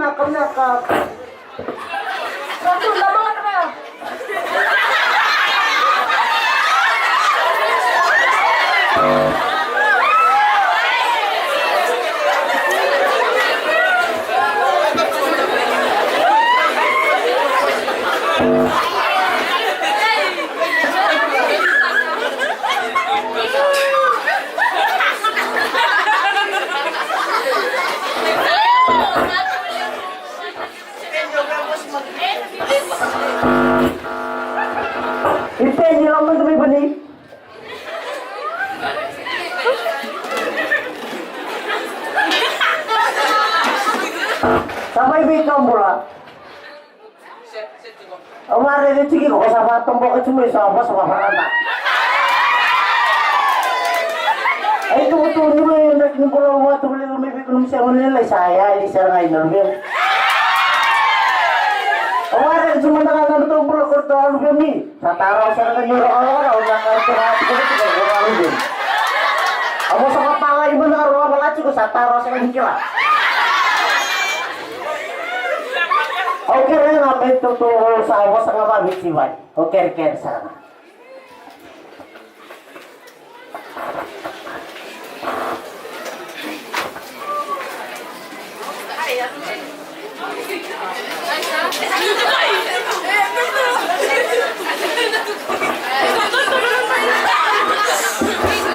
nakap. Satu, labangan na ba? Ipenyo Sabay ba ikaw mula? Ang marinig sige ko kasama itong bukit mo sa apa sa kaparata. Ay, tumutuloy mo yun. Naging ko lang mga tumuli lumibig ko naman siya mo nila. Saya, hindi siya nga inorbil. Ang marinig sumanda ka naman itong bula ko ito. Ano ba mi? Sa taraw sa naging yuro ka na. Ang nakarito na ako ko ito. Kung ano din. Ako O kaya nga may totoo sa awa sa nga mamit siwan. O ker-ker sa nga. Ay,